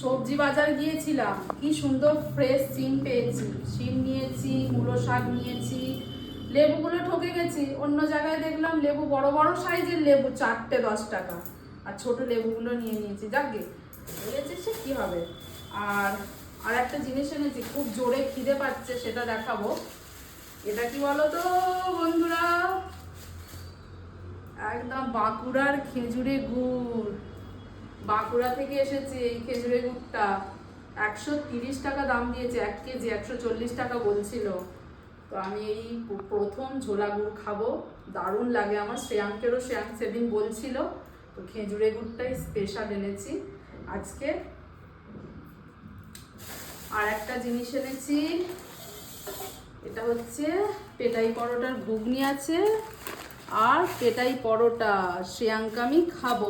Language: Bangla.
সবজি বাজার গিয়েছিলাম। কি সুন্দর ফ্রেশ সিম পেয়েছি। সিম নিয়েছি, মূলো শাক নিয়েছি, লেবুগুলো ঠকে গেছি। অন্য জায়গায় দেখলাম লেবু বড় বড় সাইজের লেবু, চারটে দশ টাকা। আর ছোট লেবুগুলো নিয়ে নিয়েছি। যাকে বলেছে সে কী হবে? আর আর একটা জিনিস এনেছি, খুব জোরে খিদে পাচ্ছে, সেটা দেখাবো। এটা কি বলো তো বন্ধুরা? একদম বাঁকুড়ার খেজুরে গুড়। বাঁকুড়া থেকে এসেছে, এই খেজুরের গুড়টা একশো তিরিশ টাকা দাম দিয়েছে, এক কেজি একশো চল্লিশ টাকা বলছিল। তো আমি এই প্রথম ঝোলা গুড় খাব, দারুণ লাগে আমার, শ্রেয়াঙ্কেরও শ্রেয়াঙ্ক সেদিন বলছিল। তো খেজুরে গুড়টাই স্পেশাল এনেছি। আজকে আর একটা জিনিস এনেছি, এটা হচ্ছে পেটাই পরোটার ঘুগনি আছে, আর পেটাই পরোটা, শ্রেয়াঙ্ক আমি খাব।